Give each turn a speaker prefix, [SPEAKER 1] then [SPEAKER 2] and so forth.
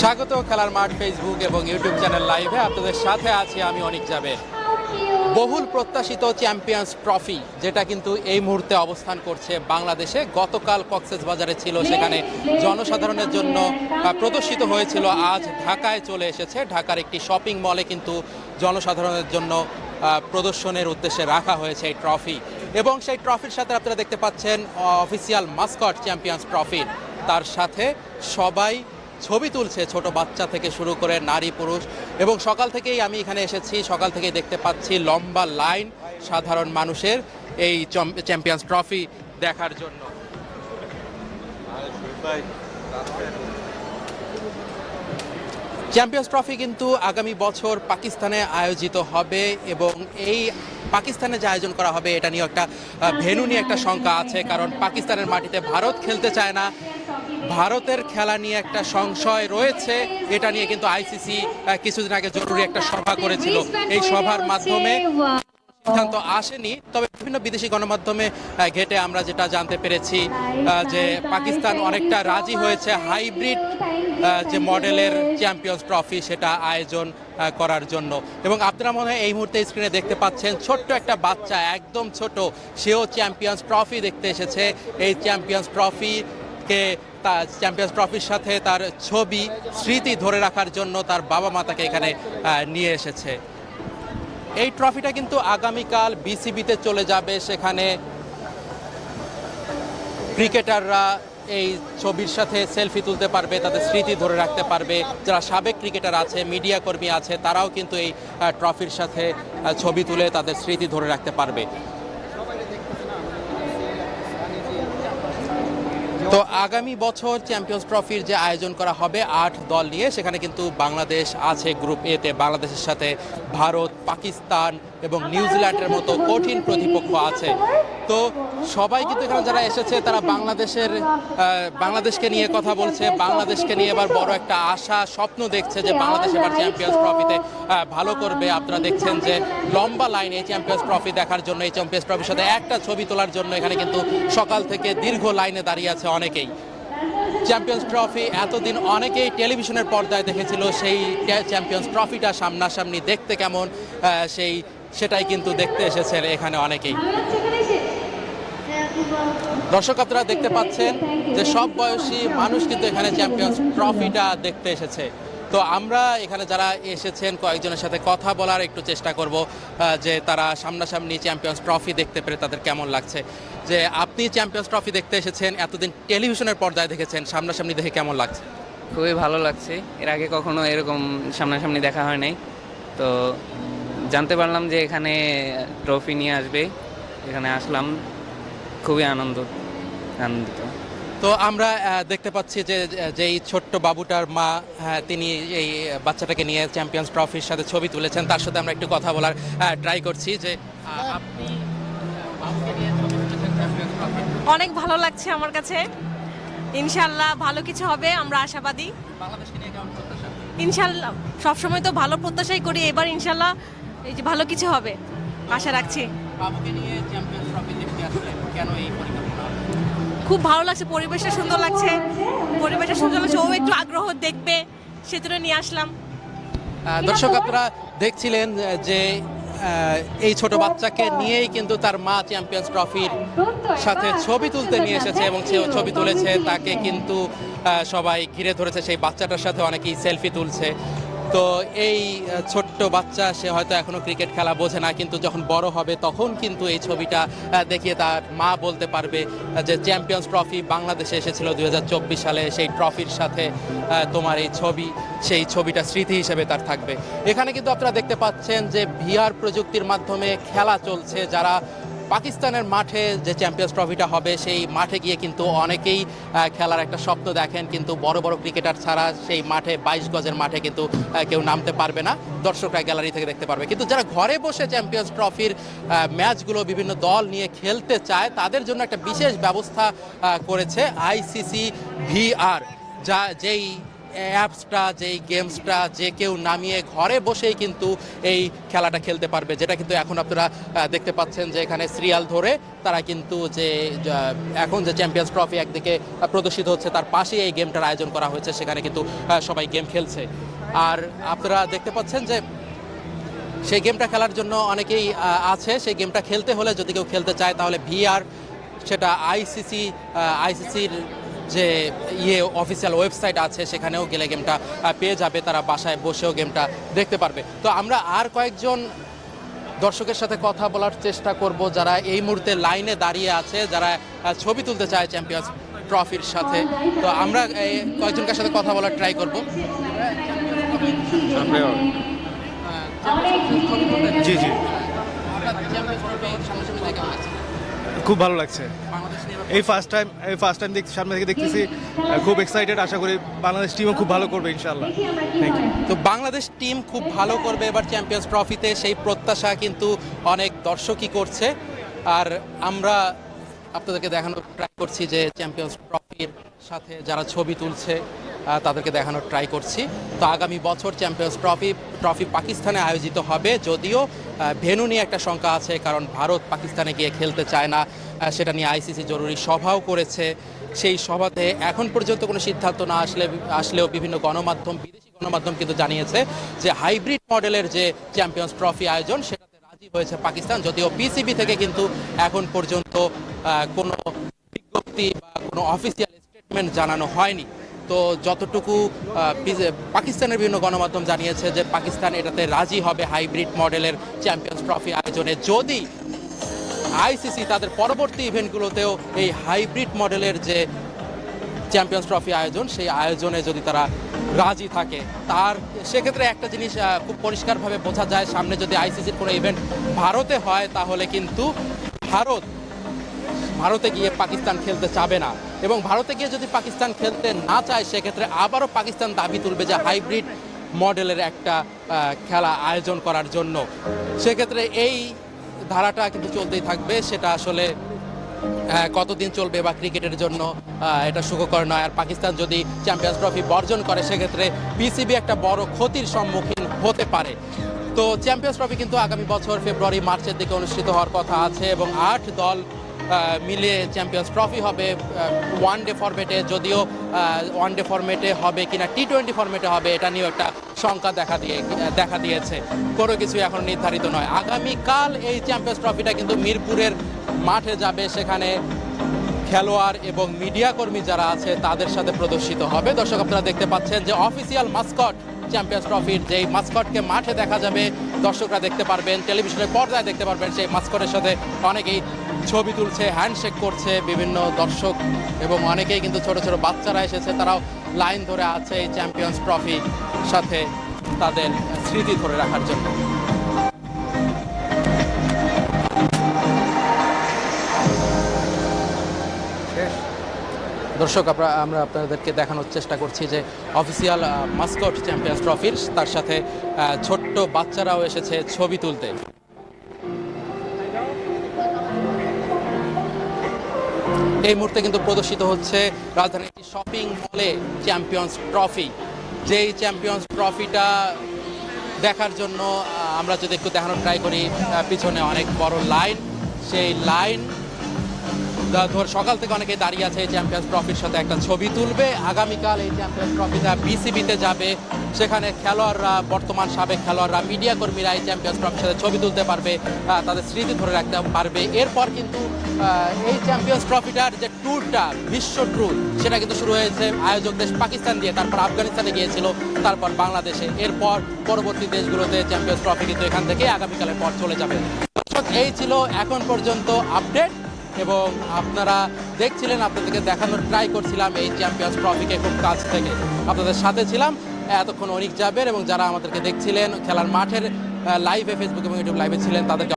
[SPEAKER 1] স্বাগত খেলার মাঠ ফেসবুক এবং ইউটিউব চ্যানেল লাইভে আপনাদের সাথে আছি আমি অনেক যাবে বহুল প্রত্যাশিত চ্যাম্পিয়ন্স ট্রফি যেটা কিন্তু এই মুহূর্তে অবস্থান করছে বাংলাদেশে। গতকাল কক্সেস বাজারে ছিল, সেখানে জনসাধারণের জন্য প্রদর্শিত হয়েছিল। আজ ঢাকায় চলে এসেছে। ঢাকার একটি শপিং মলে কিন্তু জনসাধারণের জন্য প্রদর্শনের উদ্দেশ্যে রাখা হয়েছে এই ট্রফি এবং সেই ট্রফির সাথে আপনারা দেখতে পাচ্ছেন অফিসিয়াল মাস্কট চ্যাম্পিয়ন্স ট্রফি তার সাথে সবাই ছবি তুলছে ছোট বাচ্চা থেকে শুরু করে নারী পুরুষ। এবং সকাল থেকেই আমি এখানে এসেছি। সকাল থেকেই দেখতে পাচ্ছি লম্বা লাইন সাধারণ মানুষের এই চ্যাম্পিয়ন্স ট্রফি দেখার জন্য। চ্যাম্পিয়ন্স ট্রফি কিন্তু আগামী বছর পাকিস্তানে আয়োজিত হবে এবং এই পাকিস্তানে যে আয়োজন করা হবে, এটা নিয়ে একটা ভেনু নিয়ে একটা শঙ্কা আছে। কারণ পাকিস্তানের মাটিতে ভারত খেলতে চায় না। ভারতের খেলা নিয়ে একটা সংশয় রয়েছে। এটা নিয়ে কিন্তু আইসিসি কিছুদিন আগে জরুরি একটা সভা করেছিল। এই সভার মাধ্যমে সিদ্ধান্ত আসেনি, তবে বিভিন্ন বিদেশি গণমাধ্যমে ঘেটে আমরা যেটা জানতে পেরেছি যে পাকিস্তান অনেকটা রাজি হয়েছে হাইব্রিড যে মডেলের চ্যাম্পিয়ন্স ট্রফি সেটা আয়োজন করার জন্য। এবং আপনারা মনে হয় এই মুহূর্তে স্ক্রিনে দেখতে পাচ্ছেন, ছোট্ট একটা বাচ্চা, একদম ছোট, সেও চ্যাম্পিয়ন্স ট্রফি দেখতে এসেছে। এই চ্যাম্পিয়ন্স ট্রফিকে তার চ্যাম্পিয়ন্স ট্রফির সাথে তার ছবি, স্মৃতি ধরে রাখার জন্য তার বাবা মা তাকে এখানে নিয়ে এসেছে। এই ট্রফিটা কিন্তু আগামীকাল বিসিবিতে চলে যাবে। সেখানে ক্রিকেটাররা এই ছবির সাথে সেলফি তুলতে পারবে, তাদের স্মৃতি ধরে রাখতে পারবে। যারা সাবেক ক্রিকেটার আছে, মিডিয়া কর্মী আছে, তারাও কিন্তু এই ট্রফির সাথে ছবি তুলে তাদের স্মৃতি ধরে রাখতে পারবে। তো আগামী বছর চ্যাম্পিয়ন্স ট্রফির যে আয়োজন করা হবে, আট দল নিয়ে, সেখানে কিন্তু বাংলাদেশ আছে গ্রুপ এতে বাংলাদেশের সাথে ভারত, পাকিস্তান এবং নিউজিল্যান্ডের মতো কঠিন প্রতিপক্ষ আছে। তো সবাই কিন্তু এখানে যারা এসেছে, তারা বাংলাদেশের বাংলাদেশকে নিয়ে কথা বলছে, বাংলাদেশকে নিয়ে এবার বড় একটা আশা, স্বপ্ন দেখছে যে বাংলাদেশ এবার চ্যাম্পিয়ন্স ট্রফিতে ভালো করবে। আপনারা দেখছেন যে লম্বা লাইনে এই চ্যাম্পিয়ন্স ট্রফি দেখার জন্য, এই চ্যাম্পিয়ন্স ট্রফির সাথে একটা ছবি তোলার জন্য এখানে কিন্তু সকাল থেকে দীর্ঘ লাইনে দাঁড়িয়ে আছে অনেকেই। চ্যাম্পিয়ন্স ট্রফি এতদিন অনেকেই টেলিভিশনের পর্দায় দেখেছিল, সেই চ্যাম্পিয়ন্স ট্রফিটা সামনাসামনি দেখতে কেমন সেই সেটাই কিন্তু দেখতে এসেছেন এখানে অনেকেই। দর্শক আপনারা দেখতে পাচ্ছেন যে সব বয়সী মানুষ কিন্তু এখানে চ্যাম্পিয়ন্স ট্রফিটা দেখতে এসেছে। তো আমরা এখানে যারা এসেছেন, কয়েকজনের সাথে কথা বলার একটু চেষ্টা করব যে তারা সামনাসামনি চ্যাম্পিয়ন্স ট্রফি দেখতে পেরে তাদের কেমন লাগছে। যে আপনি চ্যাম্পিয়ন্স ট্রফি দেখতে এসেছেন, এতদিন টেলিভিশনের পর্দায় দেখেছেন, সামনাসামনি দেখে কেমন লাগছে?
[SPEAKER 2] খুবই ভালো লাগছে। এর আগে কখনো এরকম সামনাসামনি দেখা হয় নাই। তো জানতে পারলাম যে এখানে ট্রফি নিয়ে আসবে। এখানে আসলাম। খুবই আনন্দ আনন্দিত।
[SPEAKER 1] তো আমরা দেখতে পাচ্ছি যে যেই ছোট্ট বাবুটার মা হ্যাঁ, তিনি এই বাচ্চাটাকে নিয়ে চ্যাম্পিয়ন্স ট্রফির সাথে ছবি তুলেছেন। তার সাথে আমরা একটু কথা বলার ট্রাই করছি যে আপনি
[SPEAKER 3] অনেক ভালো লাগছে আমার কাছে। ইনশাল্লাহ ভালো কিছু হবে আমরা আশাবাদী। ইনশাল্লাহ সবসময় তো ভালো প্রত্যাশাই করি। এবার ইনশাল্লাহ এই যে ভালো কিছু হবে আশা রাখছি।
[SPEAKER 1] বাবুকে নিয়ে চ্যাম্পিয়ন্স ট্রফি দেখতে আসলে কেন এই পরিকল্পনা?
[SPEAKER 3] খুব ভালো লাগছে পরিবেশটা সুন্দর লাগছে। পরিবেশটা সুন্দর লাগছে ও একটু আগ্রহ দেখবে সেজন্য নিয়ে আসলাম।
[SPEAKER 1] দর্শক আপনারা দেখছিলেন যে এই ছোট বাচ্চাকে নিয়েই কিন্তু তার মা চ্যাম্পিয়ন্স ট্রফির সাথে ছবি তুলতে নিয়ে এসেছে এবং সে ছবি তুলেছে। তাকে কিন্তু সবাই ঘিরে ধরেছে সেই বাচ্চাটার সাথে অনেকেই সেলফি তুলছে। তো এই ছোট্ট বাচ্চা, সে হয়তো এখনও ক্রিকেট খেলা বোঝে না, কিন্তু যখন বড় হবে তখন কিন্তু এই ছবিটা দেখিয়ে তার মা বলতে পারবে যে চ্যাম্পিয়ন্স ট্রফি বাংলাদেশে এসেছিল দু হাজার চব্বিশ সালে, সেই ট্রফির সাথে তোমার এই ছবি, সেই ছবিটা স্মৃতি হিসেবে তার থাকবে। এখানে কিন্তু আপনারা দেখতে পাচ্ছেন যে ভিআর প্রযুক্তির মাধ্যমে খেলা চলছে, যারা পাকিস্তানের মাঠে যে চ্যাম্পিয়ন্স ট্রফিটা হবে, সেই মাঠে গিয়ে কিন্তু অনেকেই খেলার একটা স্বপ্ন দেখেন। কিন্তু বড় বড় ক্রিকেটার ছাড়া সেই মাঠে, বাইশ গজের মাঠে কিন্তু কেউ নামতে পারবে না। দর্শকরা গ্যালারি থেকে দেখতে পারবে। কিন্তু যারা ঘরে বসে চ্যাম্পিয়ন্স ট্রফির ম্যাচগুলো বিভিন্ন দল নিয়ে খেলতে চায়, তাদের জন্য একটা বিশেষ ব্যবস্থা করেছে আইসিসি ভিআর যা যেই অ্যাপসটা যেই গেমসটা যে কেউ নামিয়ে ঘরে বসেই কিন্তু এই খেলাটা খেলতে পারবে, যেটা কিন্তু এখন আপনারা দেখতে পাচ্ছেন যে এখানে সিরিয়াল ধরে তারা কিন্তু যে এখন যে চ্যাম্পিয়ন্স ট্রফি একদিকে প্রদর্শিত হচ্ছে, তার পাশেই এই গেমটার আয়োজন করা হয়েছে, সেখানে কিন্তু সবাই গেম খেলছে। আর আপনারা দেখতে পাচ্ছেন যে, সেই গেমটা খেলার জন্য অনেকেই আছে, সেই গেমটা খেলতে হলে যদি কেউ খেলতে চায় তাহলে ভিআর সেটা আইসিসি আইসিসির যে ইয়ে অফিসিয়াল ওয়েবসাইট আছে সেখানেও গেলে গেমটা পেয়ে যাবে। তারা বাসায় বসেও গেমটা দেখতে পারবে। তো আমরা আর কয়েকজন দর্শকের সাথে কথা বলার চেষ্টা করব যারা এই মুহূর্তে লাইনে দাঁড়িয়ে আছে যারা ছবি তুলতে চায় চ্যাম্পিয়ন্স ট্রফির সাথে। তো আমরা এই কয়েকজনকার সাথে কথা বলার ট্রাই করব।
[SPEAKER 4] জি জি। খুব ভালো লাগছে। এই ফার্স্ট টাইম এই ফার্স্ট টাইম দেখ সামনে থেকে দেখতেছি খুব এক্সাইটেড আশা করি বাংলাদেশ টিমও খুব ভালো করবে ইনশাল্লাহ থ্যাংক ইউ
[SPEAKER 1] তো বাংলাদেশ টিম খুব ভালো করবে এবার চ্যাম্পিয়ন্স ট্রফিতে সেই প্রত্যাশা কিন্তু অনেক দর্শকই করছে। আর আমরা আপনাদেরকে দেখানোর ট্রাই করছি যে চ্যাম্পিয়ন্স ট্রফির সাথে যারা ছবি তুলছে তাদেরকে দেখানোর ট্রাই করছি। তো আগামী বছর চ্যাম্পিয়ন্স ট্রফি ট্রফি পাকিস্তানে আয়োজিত হবে, যদিও ভেনু নিয়ে একটা শঙ্কা আছে, কারণ ভারত পাকিস্তানে গিয়ে খেলতে চায় না। সেটা নিয়ে আইসিসি জরুরি সভাও করেছে। সেই সভাতে এখন পর্যন্ত কোনো সিদ্ধান্ত না আসলে, আসলেও বিভিন্ন গণমাধ্যম, বিদেশি গণমাধ্যম কিন্তু জানিয়েছে যে হাইব্রিড মডেলের যে চ্যাম্পিয়ন্স ট্রফি আয়োজন, সেটাতে রাজি হয়েছে পাকিস্তান, যদিও পিসিবি থেকে কিন্তু এখন পর্যন্ত কোনো বিজ্ঞপ্তি বা কোনো অফিসিয়াল স্টেটমেন্ট জানানো হয়নি। তো যতটুকু পাকিস্তানের বিভিন্ন গণমাধ্যম জানিয়েছে যে পাকিস্তান এটাতে রাজি হবে হাইব্রিড মডেলের চ্যাম্পিয়ন্স ট্রফি আয়োজনে। যদি আইসিসি তাদের পরবর্তী ইভেন্টগুলোতেও এই হাইব্রিড মডেলের যে চ্যাম্পিয়ন্স ট্রফি আয়োজন, সেই আয়োজনে যদি তারা রাজি থাকে, তার সেক্ষেত্রে একটা জিনিস খুব পরিষ্কারভাবে বোঝা যায়, সামনে যদি আইসিসির কোনো ইভেন্ট ভারতে হয়, তাহলে কিন্তু ভারত ভারতে গিয়ে পাকিস্তান খেলতে চাবে না। এবং ভারতে গিয়ে যদি পাকিস্তান খেলতে না চায়, সেক্ষেত্রে আবারও পাকিস্তান দাবি তুলবে যে হাইব্রিড মডেলের একটা খেলা আয়োজন করার জন্য। সেক্ষেত্রে এই ধারাটা কিন্তু চলতেই থাকবে। সেটা আসলে কতদিন চলবে বা ক্রিকেটের জন্য এটা সুখকর নয়। আর পাকিস্তান যদি চ্যাম্পিয়ন্স ট্রফি বর্জন করে, সেক্ষেত্রে পিসিবি একটা বড় ক্ষতির সম্মুখীন হতে পারে। তো চ্যাম্পিয়ন্স ট্রফি কিন্তু আগামী বছর ফেব্রুয়ারি, মার্চের দিকে অনুষ্ঠিত হওয়ার কথা আছে এবং আট দল মিলে চ্যাম্পিয়ন্স ট্রফি হবে ওয়ান ডে ফরম্যাটে যদিও ওয়ান ডে ফরম্যাটে হবে কিনা টি টোয়েন্টি ফরম্যাটে হবে, এটা নিয়েও একটা শঙ্কা দেখা দিয়ে, দেখা দিয়েছে। কোনো কিছু এখন নির্ধারিত নয়। আগামীকাল এই চ্যাম্পিয়ন্স ট্রফিটা কিন্তু মিরপুরের মাঠে যাবে, সেখানে খেলোয়াড় এবং মিডিয়া কর্মী যারা আছে, তাদের সাথে প্রদর্শিত হবে। দর্শক, আপনারা দেখতে পাচ্ছেন যে অফিসিয়াল মাস্কট চ্যাম্পিয়ন্স ট্রফির যেই মাস্কটকে মাঠে দেখা যাবে দর্শকরা দেখতে পারবেন, টেলিভিশনের পর্দায় দেখতে পারবেন সেই মাস্কটের সাথে অনেকেই ছবি তুলছে হ্যান্ডশেক করছে বিভিন্ন দর্শক এবং অনেকেই কিন্তু ছোট ছোট বাচ্চারা এসেছে, তারাও লাইন ধরে আছে এই চ্যাম্পিয়ন্স ট্রফি সাথে তাদের স্মৃতি ধরে রাখার জন্য। দর্শক আমরা আমরা আপনাদেরকে দেখানোর চেষ্টা করছি যে অফিসিয়াল মাস্কট চ্যাম্পিয়ন্স ট্রফির তার সাথে ছোট্ট বাচ্চারাও এসেছে ছবি তুলতে। এই মুহূর্তে কিন্তু প্রদর্শিত হচ্ছে রাজধানীর শপিং মলে চ্যাম্পিয়ন্স ট্রফি যেই চ্যাম্পিয়ন্স ট্রফিটা দেখার জন্য আমরা যদি একটু দেখানোর ট্রাই করি পিছনে অনেক বড় লাইন সেই লাইন ধর সকাল থেকে অনেকে দাঁড়িয়ে আছে এই চ্যাম্পিয়ন্স ট্রফির সাথে একটা ছবি তুলবে। আগামীকাল এই চ্যাম্পিয়ন্স ট্রফিটা বিসিবিতে যাবে। সেখানে খেলোয়াড়রা, বর্তমান সাবেক খেলোয়াড়রা মিডিয়া কর্মীরা এই চ্যাম্পিয়ন্স ট্রফির সাথে ছবি তুলতে পারবে তাদের স্মৃতি ধরে রাখতে পারবে। এরপর কিন্তু এই চ্যাম্পিয়ন্স ট্রফিটার যে ট্যুরটা বিশ্ব ট্যুর সেটা কিন্তু শুরু হয়েছে আয়োজক দেশ পাকিস্তান দিয়ে, তারপর আফগানিস্তানে গিয়েছিল, তারপর বাংলাদেশে। এরপর পরবর্তী দেশগুলোতে চ্যাম্পিয়ন্স ট্রফি কিন্তু এখান থেকে আগামীকালের পর চলে যাবে। এই ছিল এখন পর্যন্ত আপডেট এবং আপনারা দেখছিলেন, আপনাদেরকে দেখানোর ট্রাই করছিলাম এই চ্যাম্পিয়ন্স ট্রফিকে খুব কাছ থেকে। আপনাদের সাথে ছিলাম, এতক্ষণ অনেক যাবের এবং যারা আমাদেরকে দেখছিলেন, খেলার মাঠের লাইভে ফেসবুক এবং ইউটিউব লাইভে ছিলেন, তাদেরকে